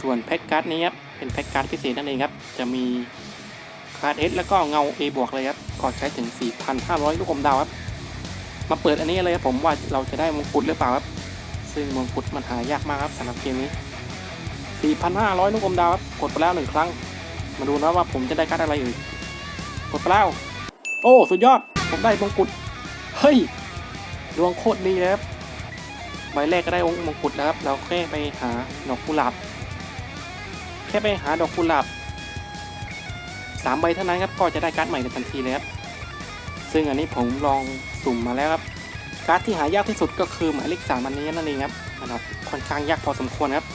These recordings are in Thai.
ส่วนแพ็กการ์ดนี้ครับเป็นแพ็กการ์ดพิเศษนั่นเองครับ จะมีการ์ดเอสแล้วก็เงา A บวกเลยครับก็ใช้ถึง 4,500 ลูกอมดาวครับ มาเปิดอันนี้เลยครับผมว่าเราจะได้มงกุฎหรือเปล่าครับ ซึ่งมงกุฎมันหายากมากครับสำหรับเกมนี้ 4,500 ลูกอมดาวครับ กดไปแล้วหนึ่งครั้ง มาดูนะว่าผมจะได้การ์ดอะไรเอ่ยกดไปแล้ว โอ้ สุดยอด ผมได้มงกุฎ เฮ้ย ดวงโคตรดีเลยครับ ใบแรกก็ได้องค์มงกุฎแล้วครับ เราแค่ไปหาดอกกุหลาบ แค่ไปหาดอกกุหลาบสามใบเท่านั้นครับก็จะได้การ์ดใหม่ในทันทีเลยครับซึ่งอันนี้ผมลองสุ่มมาแล้วครับการ์ดที่หายากที่สุดก็คือหมายเลขสามอันนี้นั่นเองครับนะครับค่อนข้างยากพอสมควรครับ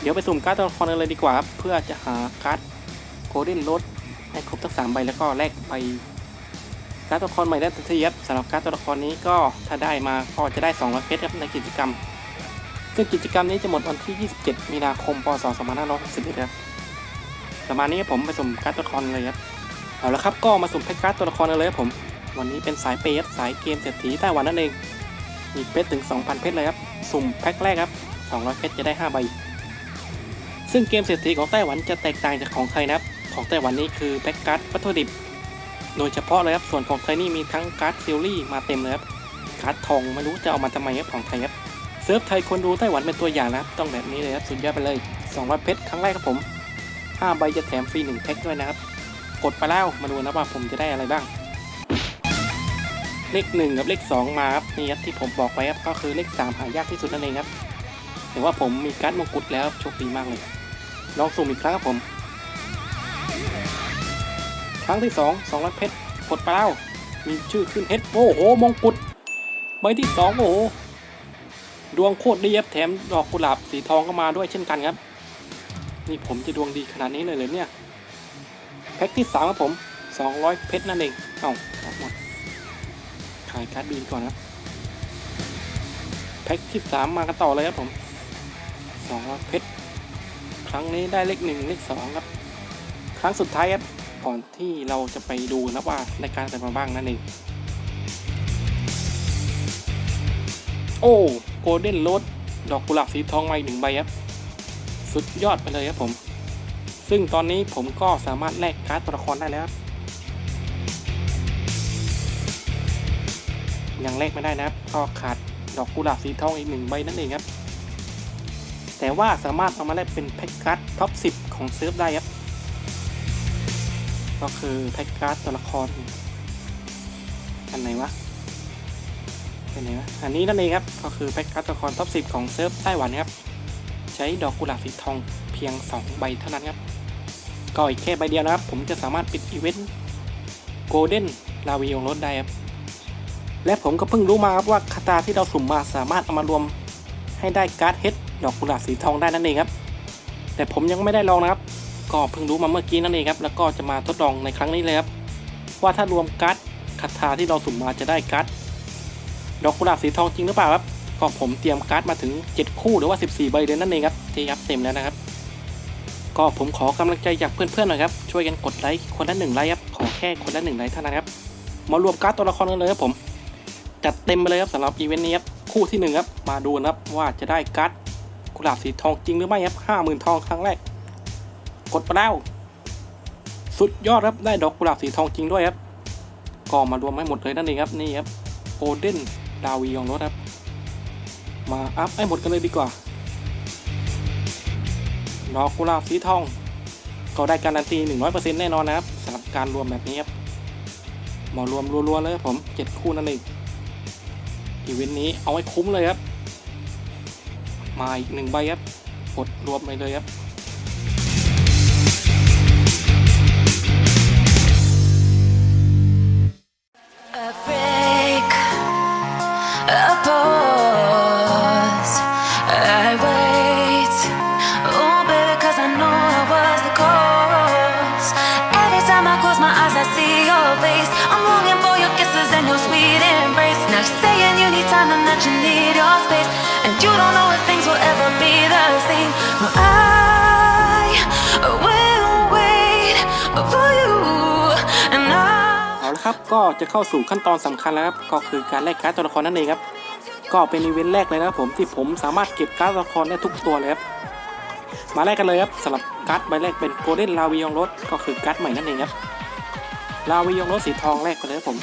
เดี๋ยวไปสุ่มการ์ดตัวละครกันเลยดีกว่าครับเพื่อจะหาการ์ดโกลเด้นรดให้ครบทั้งสามใบแล้วก็แลกไปการ์ดตัวละครใหม่ได้ทันทีครับสำหรับการ์ดตัวละครนี้ก็ถ้าได้มาก็จะได้200เพชรครับในกิจกรรม ซึ่งกิจกรรมนี้จะหมดวันที่ 27 มีนาคม พศ 2561ครับประมาณนี้ครับผมไปสุ่มการ์ดตัวละครเลยครับ เอาละครับก็มาสุ่มแพ็กการ์ดตัวละครกันเลยครับผม วันนี้เป็นสายเปย์ครับสายเกมเศรษฐีไต้หวันนั่นเอง มีเพชรถึง 2,000 เพชรเลยครับ สุ่มแพ็คแรกครับ 200 เพชรจะได้ 5 ใบ ซึ่งเกมเศรษฐีของไต้หวันจะแตกต่างจากของไทยนะครับ ของไต้หวันนี่คือแพ็คการ์ดวัตถุดิบ โดยเฉพาะเลยครับ ส่วนของไทยนี่มีทั้งการ์ดซิลลี่มาเต็มเลยครับ การ์ดทองไม่รู้จะเอามาทำไมครับของไทยครับ ซิร์ฟไทยคนดูไต้หวันเป็นตัวอย่างนะครับ ต้องแบบนี้เลยครับ สุดยอดไปเลย 200 เพชรครั้งแรกครับผม 5 ใบจะแถมฟรี1แพ็คด้วยนะครับ กดไปแล้วมาดูนะว่าผมจะได้อะไรบ้าง เลขหนึ่งกับเลขสองมาครับนี่ครับที่ผมบอกไว้ครับก็คือเลขสามหายากที่สุดนั่นเองครับแต่ว่าผมมีการ์ดมงกุฎแล้วโชคดีมากเลย ลองสุ่มอีกครั้งครับผม ครั้งที่สองสองร้อยเพชรกดไปแล้วมีชื่อขึ้นเฮดโอ้โหมงกุฎใบที่สองโอ้โห ดวงโคตรดีครับแถมดอกกุหลาบสีทองก็มาด้วยเช่นกันครับ นี่ผมจะดวงดีขนาดนี้เลยเลยเนี่ยแพ็คที่สามครับผมสองร้อยเพชรนั่นเองเอ้าหมดขายการ์ดบีนก่อนครับแพ็คที่สามมากันต่อเลยครับผมสองร้อยเพชรครั้งนี้ได้เลขหนึ่งเลขสองครับ ครั้งสุดท้ายครับก่อนที่เราจะไปดูนะว่าในการแต่มาบ้างนั่นเอง โอ้โกลเด้นโรดดอกกุหลาบสีทองใหม่หนึ่งใบครับ สุดยอดไปเลยครับผม ซึ่งตอนนี้ผมก็สามารถแลกการ์ดตัวละครได้แล้วครับยังแลกไม่ได้นะครับ ก็ขาดดอกกุหลาบสีทองอีกหนึ่งใบนั่นเองครับ แต่ว่าสามารถเอามาแลกเป็นแพ็กการ์ดท็อป 10 ของเซิร์ฟได้ครับ ก็คือแพ็กการ์ดตัวละคร อันไหนวะ ไหนวะอันนี้นั่นเองครับ ก็คือแพ็กการ์ดตัวละครท็อป10 ของเซิร์ฟไต้หวันครับ ใช้ดอกกุหลาบสีทองเพียง 2 ใบเท่านั้นครับ ก็อีกแค่ใบเดียวนะครับ ผมจะสามารถปิดอีเวนต์โกลเด้นลาวิองรถได้ครับ และผมก็เพิ่งรู้มาครับว่าคาตาที่เราสุ่มมาสามารถเอามารวมให้ได้การ์ดเฮดดอกกุหลาบสีทองได้นั่นเองครับ แต่ผมยังไม่ได้ลองนะครับ ก็เพิ่งรู้มาเมื่อกี้นั่นเองครับ แล้วก็จะมาทดลองในครั้งนี้เลยครับ ว่าถ้ารวมการ์ดคาตาที่เราสุ่มมาจะได้การ์ด ดอกกุหลาบสีทองจริงหรือเปล่าครับก็ผมเตรียมการ์ดมาถึง 7 คู่หรือว่า 14 ใบเลยนั่นเองครับที่ยับเต็มแล้วนะครับ ก็ผมขอกำลังใจจากเพื่อนๆหน่อยครับช่วยกันกดไลค์คนละหนึ่งไลค์ครับขอแค่คนละหนึ่งไลค์เท่านั้นครับมารวมการ์ดตัวละครกันเลยครับผมจัดเต็มไปเลยครับสำหรับอีเวนต์นี้ครับคู่ที่หนึ่งครับ มาดูนะครับว่าจะได้การ์ดกุหลาบสีทองจริงหรือไม่ครับห้าหมื่นทองครั้งแรก กดไปแล้วสุดยอดครับได้ดอกกุหลาบสีทองจริงด้วยครับก็มารวมให้หมดเลยนั่นเองครับนี่ครับโกลเด้น ดาวีของรถครับ มาอัพให้หมดกันเลยดีกว่าดอกกุหลาบสีทองก็ได้การันตี 100%แน่นอนนะครับสำหรับการรวมแบบนี้ครับมารวมรัวๆเลยครับผมเจ็ดคู่นั่นเองอีเวนต์นี้เอาไว้คุ้มเลยครับ มาอีกหนึ่งใบครับกดรวมไปเลยครับ face. I'm longing for your kisses and your sweet embrace. Now you're saying you need time and that you need your space, and you don't know if things will ever be the same. Well, I will wait for you, and I. เอาละครับก็จะเข้าสู่ขั้นตอนสำคัญแล้วครับก็คือการแลกการ์ดตัวละครนั่นเองครับ ก็เป็นอีเวนต์แรกเลยนะครับผมที่ผมสามารถเก็บการ์ดตัวละครได้ทุกตัวเลยครับมาแรกกันเลยครับสำหรับการ์ดใบแรกเป็นโกลเด้นลาวิองรถก็คือการ์ดใหม่นั่นเองครับ ลาวิยงรถสีทองแรกไปเลยครับผม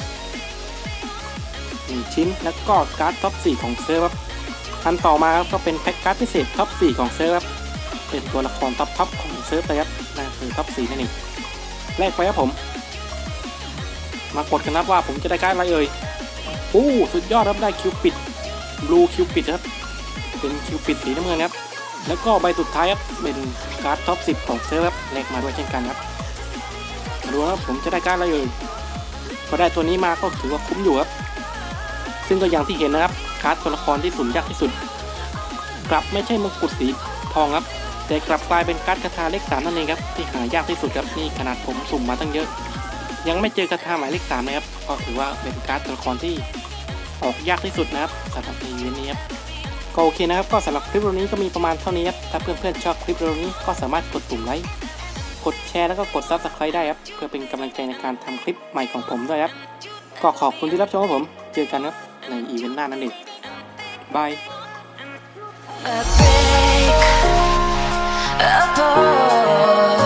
หนึ่งชิ้นแล้วก็การ์ดท็อป4ของเซิร์ฟครับอันต่อมาครับก็เป็นแพ็กการ์ดพิเศษท็อป4ของเซิร์ฟครับเป็นตัวละครท็อปท็อปของเซิร์ฟเลยครับนั่นคือท็อป4นั่นเองแรกไปครับผม มากดกันนับว่าผมจะได้การ์ดอะไรเอ่ยอู้สุดยอดครับได้คิวปิดบลูคิวปิดครับเป็นคิวปิดสีน้ำเงินครับแล้วก็ใบสุดท้ายครับเป็นการ์ดท็อป10ของเซิร์ฟครับแลกมาด้วยเช่นกันครับ ดูครับผมจะได้การอะไรเอ่ยก็ได้ตัวนี้มาก็ถือว่าคุ้มอยู่ครับ ซึ่งก็อย่างที่เห็นนะครับการ์ดตัวละครที่สุ่มยากที่สุด กลับไม่ใช่มงกุฎสีทองครับ แต่กลับกลายเป็นการ์ดคาถาเลขสามนั่นเองครับที่หายากที่สุดครับนี่ขนาดผมสุ่มมาตั้งเยอะ ยังไม่เจอคาถาหมายเลขสามเลยครับก็ถือว่าเป็นการ์ดตัวละครที่ออกยากที่สุดนะครับสำหรับในอีเวนต์นี้ครับก็โอเคนะครับก็สำหรับคลิปวิดีโอนี้ก็มีประมาณเท่านี้ครับถ้าเพื่อนๆชอบคลิปวิดีโอนี้ก็สามารถกดปุ่มไลค์ กดแชร์แล้วก็กด subscribe ได้ครับ เพื่อเป็นกำลังใจในการทำคลิปใหม่ของผมด้วยครับ ก็ขอบคุณที่รับชมครับผม เจอกันครับ ในอีเวนต์หน้านั่นเองบาย A break, a pause.